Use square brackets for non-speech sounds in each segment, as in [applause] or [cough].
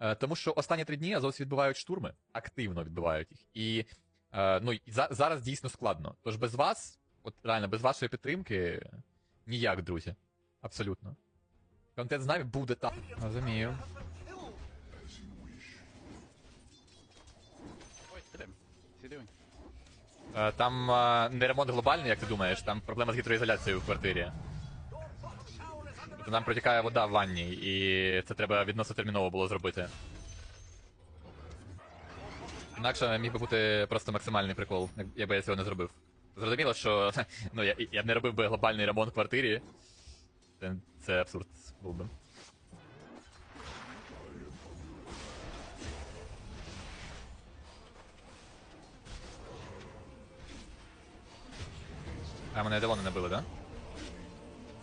Е, Тому що останні три дні азовці відбивають штурми, активно відбивають їх. І е, ну, за, зараз дійсно складно. Тож без вас, от реально, без вашої підтримки ніяк, друзі. Абсолютно. Контент з нами буде там. Розумію. Е, Там е, не ремонт глобальний, як ти думаєш, там проблема з гідроізоляцією в квартирі. Тобто Нам протікає вода в ванні, і це треба відносно терміново було зробити. Інакше міг би бути просто максимальний прикол, як- якби я цього не зробив. Зрозуміло, що [laughs] ну, я, я б не робив би глобальний ремонт в квартирі. Це, це абсурд був би. А мене Девона не били, да?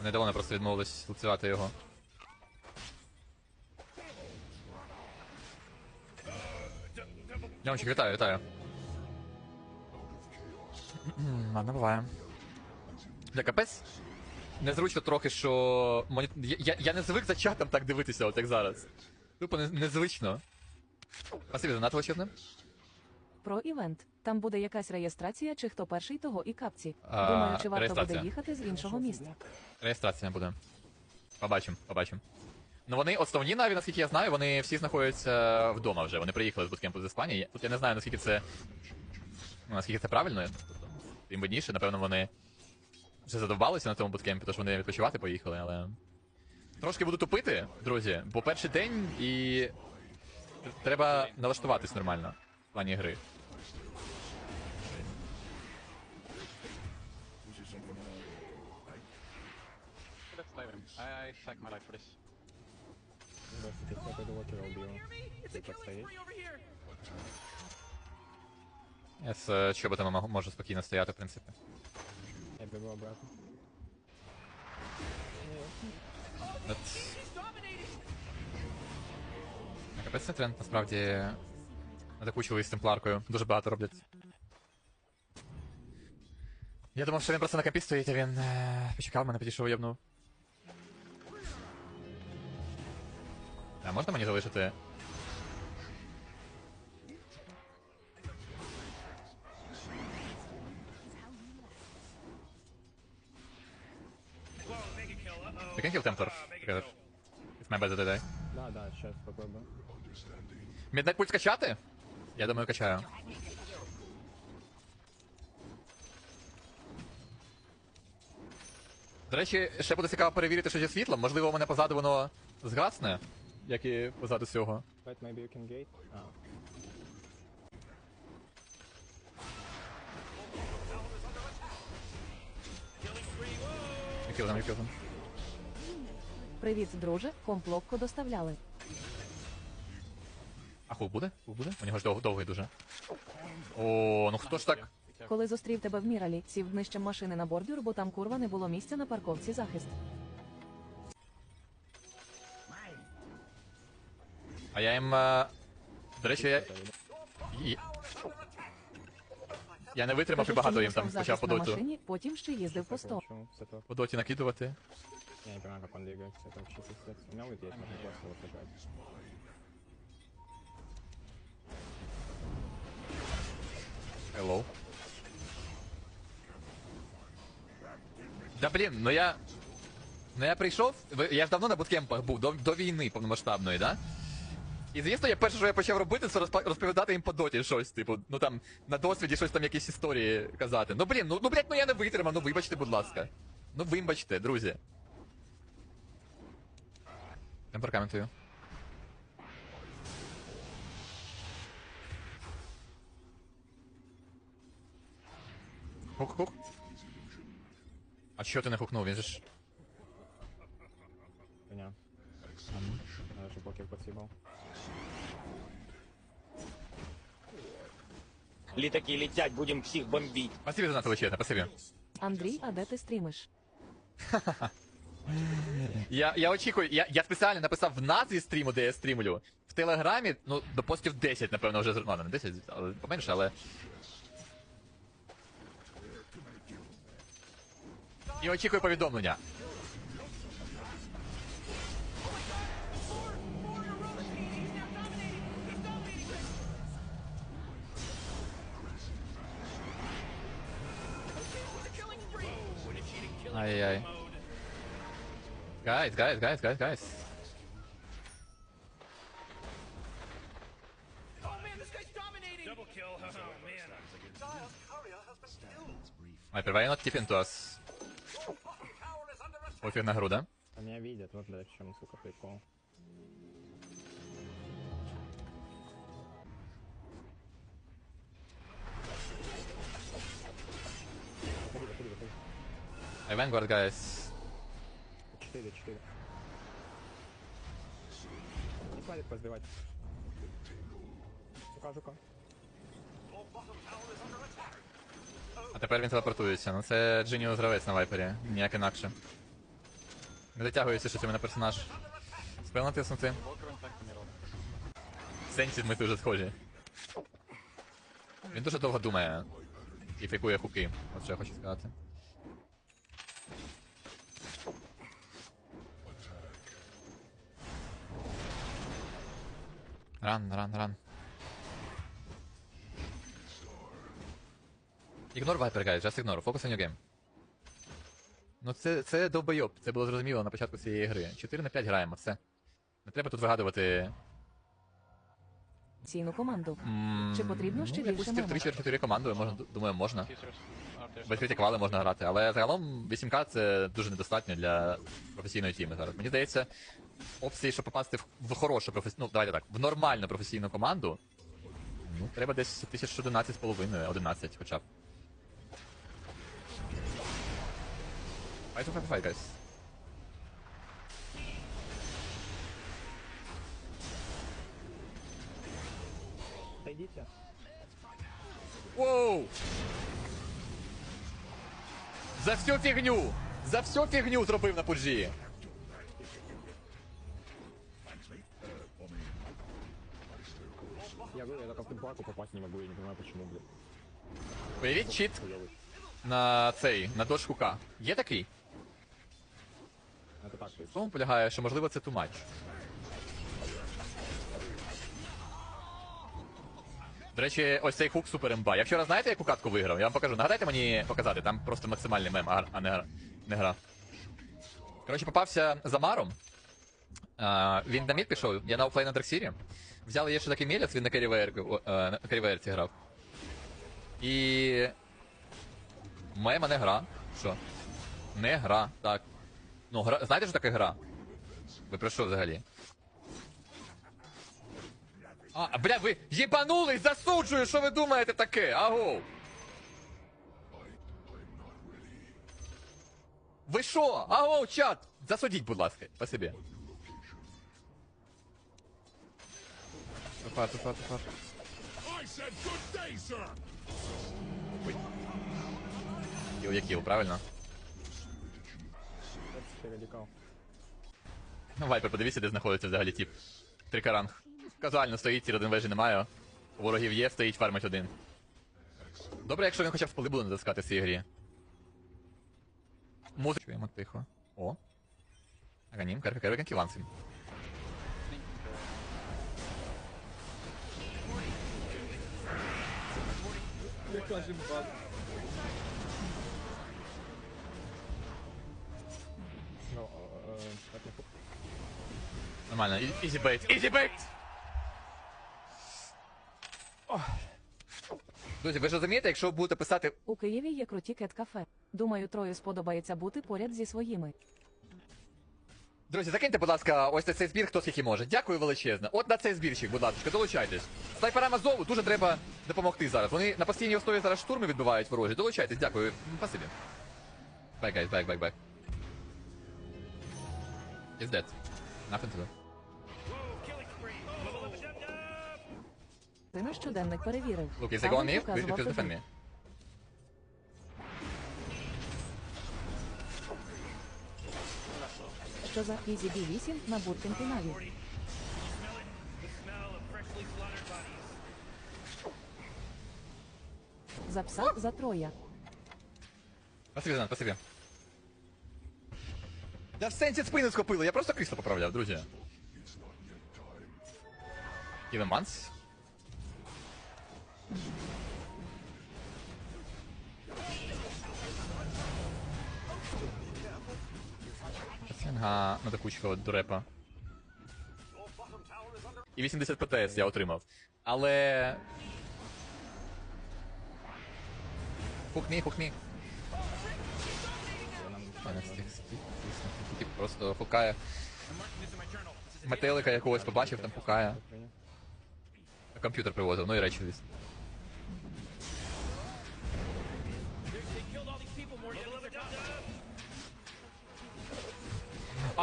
Мене Девона просто відмовились луцювати його. Льончик, вітаю, вітаю. Ладно, буває. Для капець. Незручно трохи, що. Я, я, я не звик за чатом так дивитися, от як зараз. Тупо не- незвично. Спасибі, донат величезне. Про івент. Там буде якась реєстрація, чи хто перший того і капці. А, Думаю, чи варто буде їхати з іншого міста. Реєстрація буде. Побачимо, побачимо. Ну вони основні наві, наскільки я знаю, вони всі знаходяться вдома вже. Вони приїхали з буткемпу з Іспанії. Тут я не знаю, наскільки це. Ну, наскільки це правильно. Тобто, тим видніше, напевно, вони вже задовбалися на тому буткемпі, тож вони відпочивати поїхали, але. Трошки буду тупити, друзі, бо перший день і. Треба налаштуватись нормально в плані гри. I, I sack my life for this. Після підвоки убив. Типа стоїть. Я з е, чоботами можу спокійно стояти, в принципі. Я бігу обратно. Ну, Капець цей тренд насправді надокучили з темпларкою. Дуже багато роблять. Я думав, що він просто на капі стоїть, а він е, почекав мене, підійшов єбнув. А можна мені залишити? Ти кінків темплар? Together. It's my Да, да, щас попробую. Міднайт пульт качати? Я думаю, качаю. До речі, ще буде цікаво перевірити, що зі світлом. Можливо, у мене позаду воно згасне, як і позаду цього. Wait, maybe you can gate? А, Який там, який там. Привіт, друже. Комплокку доставляли. А хук буде? Хук буде? У нього ж дов- довгий дуже. О, ну хто ж так. Коли зустрів тебе в Міралі, сів днищем машини на бордюр, бо там курва не було місця на парковці захист. А я їм. е, До речі, я. і- Я не витримав і багато їм там почав по на доту. потім ще їздив по 100. почему с этого? По доті накидувати. Я не понимаю, как он двигается, это вообще пиздец. У меня вот есть, можно просто вот играть. Hello. Да блін, ну я. Ну я прийшов, ви- я ж давно на буткемпах був, до, до війни повномасштабної, да? І звісно, я перше, що я почав робити, це розповідати їм по доті щось, типу, ну там, на досвіді щось там якісь історії казати. Ну блін, ну, ну блядь, ну я не витримав, ну вибачте, будь ласка. Ну вибачте, друзі. Я прокоментую. Хук-хук. А чого ти не хукнув? Він же ж. Меня. Я даже Літаки летять, будем всіх бомбить. Спасибі за нас величезне, спасибі. Андрій, а де ти стрімиш? [laughs] Я, я очікую, я, я спеціально написав в назві стріму, де я стрімлю. В телеграмі, ну, до постів 10, напевно, вже зр- ну, не 10, але поменше, але. І очікую повідомлення. guys, guys, guys, guys. Oh man, this guy's dominating! Double kill, oh man. Dyer's courier has been killed. Ой, привалил к Типинтуас. Пофиг на груда. А меня видят, вот блядь, в чем, сука, прикол. I vanguard, guys. 4, 4 шарик разбивать. Жука, жука. А тепер він телепортується. Ну це Джиніус гравець на вайпері, ніяк інакше. Не дотягується, що це мене персонаж. Спел натиснути. В Сенсі ми дуже схожі. Він дуже довго думає і фікує хуки. От що я хочу сказати. Ран, ран, ран. Ігнор Viper, guys, just ignore. Focus on your game. Ну це, це довбойоб, це було зрозуміло на початку цієї гри. 4 на 5 граємо, все. Не треба тут вигадувати Ційну команду. Чи потрібно ще ну, більше якусь мемо? 3-4 командою, можна, думаю, можна. Archers. Без критиквали можна грати, але загалом 8К це дуже недостатньо для професійної тіми зараз. Мені здається, опції, щоб попасти в, в хорошу професійну, ну, давайте так, в нормальну професійну команду, ну, треба десь 1011 з половиною, 11 хоча б. Fight to fight, guys. Отойдите. Воу! За всю фігню! За всю фігню зробив на пуджі! Я говорю, я только в футболку попасть не могу, я не понимаю почему, блядь. Уявіть чіт Хуёвый. на цей, на дощ хука. Є такий? Это так, то В есть. тому полягає, що можливо це too До речі, ось цей хук супер імба. Якщо раз знаєте, яку катку виграв, я вам покажу. Нагадайте мені показати, там просто максимальний мем, а не, не гра. Коротше, попався за Маром. А, він на мід пішов, я на офлейн на Драксірі. Взяли є ще такий мілець, він на на керівейрці грав. І. Мема не гра. Що? Не гра, так. Ну, гра... знаєте, що таке гра? Ви про що взагалі? А, бля, ви єбанулись, засуджую, що ви думаєте таке? Агоу! Ви що? Агоу, чат! Засудіть, будь ласка, по собі. Туфа, туфа, туфа. Ой. Кіл є кіл, правильно? 24. Ну, Вайпер, подивіться, де знаходиться взагалі тип. Трикаранг. Казуально стоїть, тір один вежі немає. Ворогів є, стоїть, фармить один. Добре, якщо він хоча б в поли буде натискати в цій грі. Музику чуємо тихо. О. Аганім, керка керка кілансим. Нормально. І- Easy bait. Easy bait! Ох. Друзі, ви ж розумієте, якщо ви будете писати У Києві є круті кет-кафе. Думаю, Трою сподобається бути поряд зі своїми. Друзі, закиньте, будь ласка, ось на цей збір, хто скільки може. Дякую величезне. От на цей збірчик, будь ласка, долучайтесь. Снайперам Азову дуже треба допомогти зараз. Вони на постійній основі зараз штурми відбивають ворожі. Долучайтесь, дякую. Спасибі. Back, guys, back, back, back. He's dead. Nothing to do. Ти наш щоденник перевірив. Look, if they Там go on me, please, please defend me. Що за Easy B8 на буркінг наві. За пса, за троя. Спасибі, Зенат, спасибі. Я в сенсі спини схопили, я просто крісло поправляв, друзі. Even months? Пінга надокучував до репа. І 80 ПТС я отримав. Але. Звісно. Тип просто хукає. Метелика якогось побачив, там хукає. Комп'ютер привозив, ну і речі, звісно.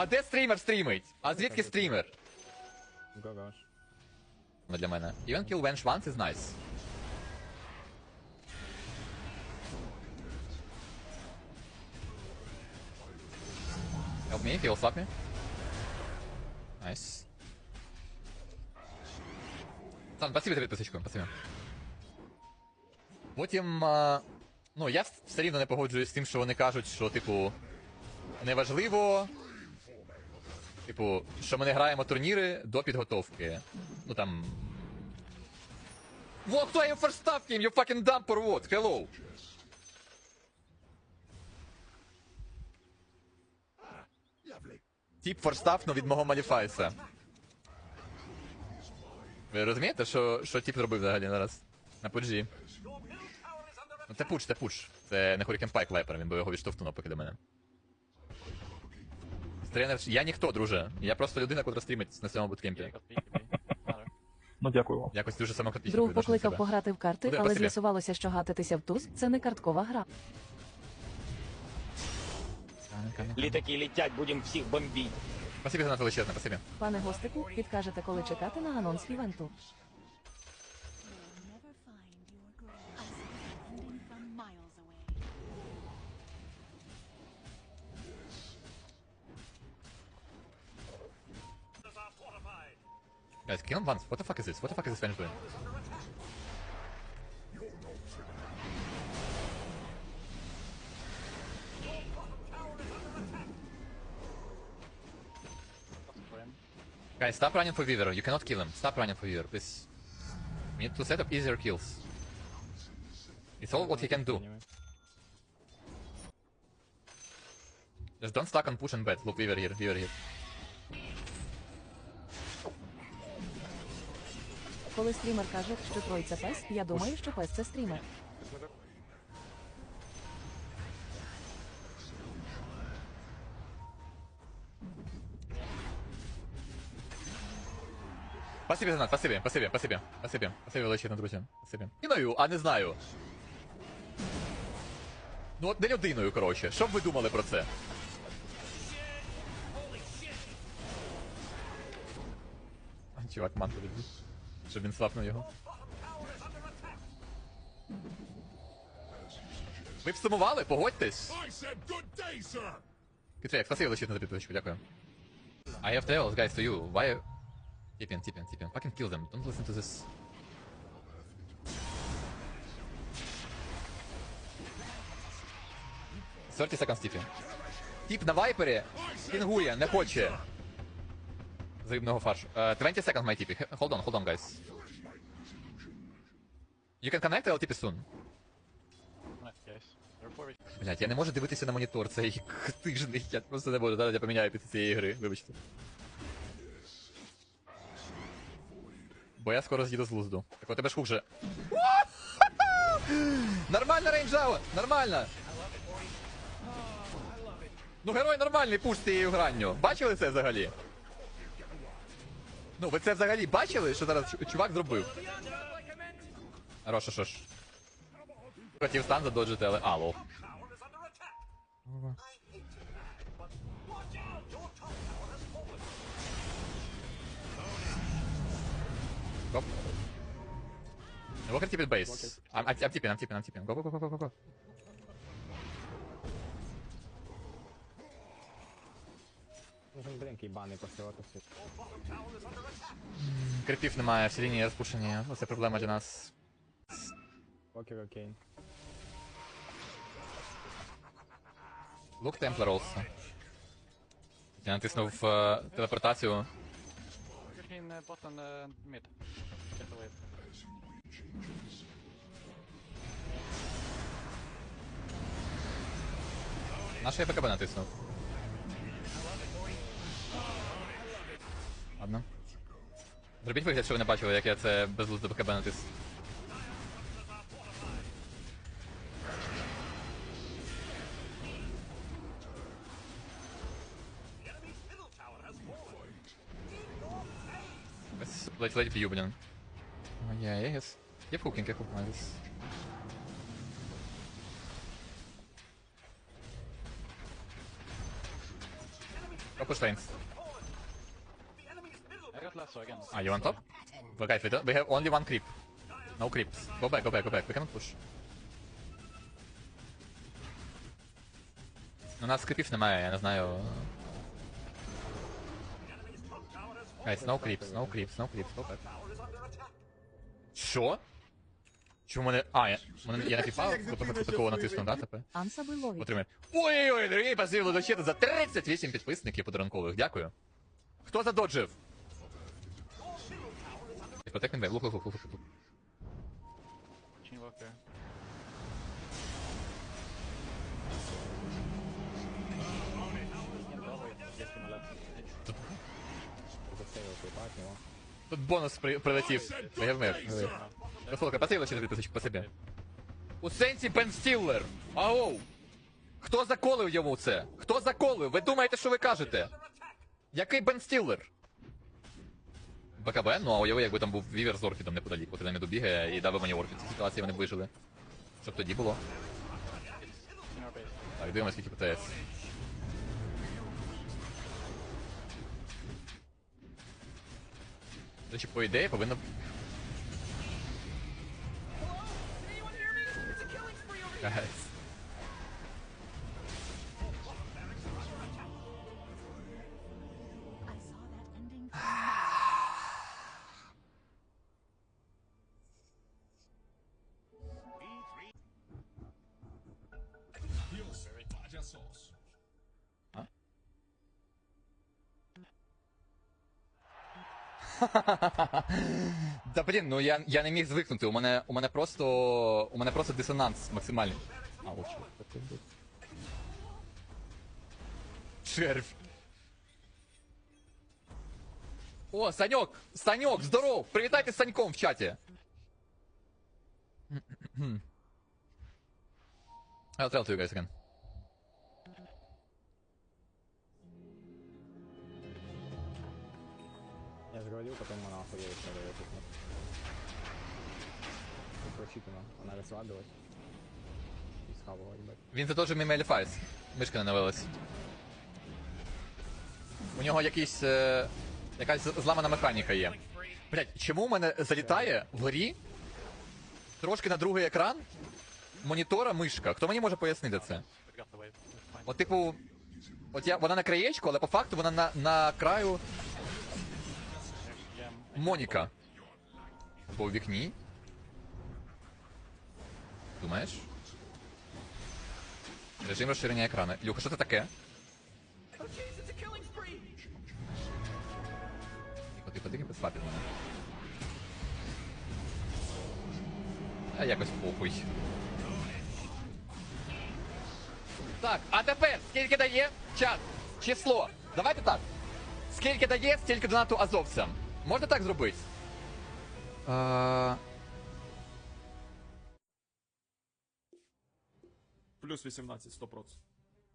А де стрімер стрімить? А звідки стрімер? Гараж. Ну, Для мене. Even kill bench once is nice. Help me, heal slap me. Nice. Сан, спасибо за підписочку, спасибо. Потім. а, ну, я все рівно не погоджуюсь з тим, що вони кажуть, що, типу, неважливо. Типу, що ми не граємо турніри до підготовки. Ну там. Вот хто я форстав ким, you fucking dump or what? Hello. Тіп форстафнув від мого маліфайса. Ви розумієте, що, що тіп зробив взагалі зараз? На пуджі. Ну це пуч, це пуч. Це не Hurricane Pike Viper, він би його відштовхнув поки до мене. Тренер, я ніхто, друже. Я просто людина, яка стрімить на цьому буткемпі. Ну дякую вам. Якось дуже самокритично. Друг покликав себе. пограти в карти, Куди? але Спасибі. з'ясувалося, що гатитися в туз це не карткова гра. Літаки летять, будемо всіх бомбити. Спасибі за нас величезне, спасибі. Пане гостику, підкажете, коли чекати на анонс івенту. Guys, kill him once. What the fuck is this? What the fuck is this doing? Guys, stop running for Weaver. You cannot kill him. Stop running for Weaver, please. We need to set up easier kills. It's all what he can do. Just don't stuck on push and bet. Look, Weaver here, Weaver here. Коли стрімер каже, що Трой це пес, я думаю, що пес це стрімер. Спасибі за нас, спасибі, спасибі, спасибі, спасибі, спасибі величезне, друзі. Спасибі. Людиною, а не знаю. Ну от не людиною, коротше. Що б ви думали про це? Чувак, манту відбив. Щоб він слапнув його. Ви б сумували? Погодьтесь. Китрек, спасибі величезне за підписочку, дякую. I have tails, guys, to you. Why... In, tip in. Fucking kill them. Don't listen to this. Thirty seconds тіпі. Тіп на вайпері пінгує, не хоче. З рибного фаршу. Uh, 20 seconds, my тіпі. Hold on, hold on, guys. You can connect, you soon. Блять, я не можу дивитися на монітор цей [laughs] тиждень. Я просто не можу. Зараз я поміняю після цієї гри, вибачте. Бо я скоро з'їду з лузду. Так у тебе ж хук же. [laughs] Нормально рейнджаут! Нормально! Ну герой нормальний пуш цією гранню. Бачили це взагалі? Ну, ви це взагалі бачили, що зараз чу- чувак зробив? Хорошо, що ж. Хотів стан задоджити, але. А, лол. Go. Walker tip it base. I'm, I'm, I'm tipping, I'm Нужен блінк їбаний посилати всі. Крипів немає, всі лінії розпушені. Оце проблема для нас. Покер окей. Лук Темплер also. Я натиснув е, телепортацію. Uh, uh, mid. Get away. На що я БКБ натиснув? Ладно. Зробіть вигляд, що ви не бачили, як я це безглуздо БКБ натис. Ось ледь ледь б'ю, блін. Oh, yeah, I guess. Я фукінг, я фук, I guess. Go lanes. I lasso. Ah, you on top? Guys, we, don't, we have only one creep. No creeps. Go back, go back, go back. We cannot push. У нас кріпів немає, я не знаю. Guys, no creeps, no creeps, no creeps, go back. Що? Чому мене... А, я, мене, я напіпав, тобто такого натиснув, да, тепер? Ансаби ловить. Отримає. Ой-ой, дорогі пасиві глядачі, за 38 підписників подарункових, дякую. Хто задоджив? Лук, лук, лук, лук, лук. Chain walker. Застейвив кліпак. Тут бонус при, прилетів. Я вмер. Слухай, посилила через підписочку по собі. У сенсі Бен Стіллер. Ау! Хто заколив йому це? Хто заколив? Ви думаєте, що ви кажете? Який Бен Стіллер? БКБ? Ну, а уяви, якби там був Вівер з Орфідом неподалік, от він добігає і дав мені Орфід. В цій ситуації вони вижили. Щоб тоді було. Так, дивимось, скільки ПТС. До по ідеї повинно. Guys. Да блін, ну я, я не міг звикнути. У мене, у мене просто. У мене просто дисонанс максимальний. А, що. Червь. О, Саньок! Саньок, здоров! Привітайте з Саньком в чаті. I'll tell to you guys again. Я же говорил, потом она охуеет, когда я. Прочитано. Она расслабилась. И схавала, ебать. Він це теж мимо Еліфайс. Мишка не навелась. У нього якийсь. Е... якась зламана механіка є. Блять, чому в мене залітає вгорі трошки на другий екран монітора мишка? Хто мені може пояснити це? От, типу, от я, вона на краєчку, але по факту вона на, на краю Моніка. Бо у вікні. Думаєш? Режим розширення екрану. Люха, що це таке? Тихо, тихо, тихо, підслабив мене. А якось похуй. Так, а тепер скільки дає час? Число. Давайте так. Скільки дає, стільки донату азовцям. Можна так зробити? Плюс 18, 100%.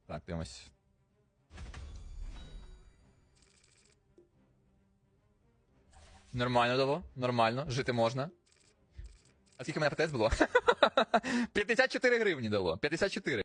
Так, дивимось. Нормально дало, нормально, жити можна. А скільки в мене ПТС було? [laughs] 54 гривні дало. 54.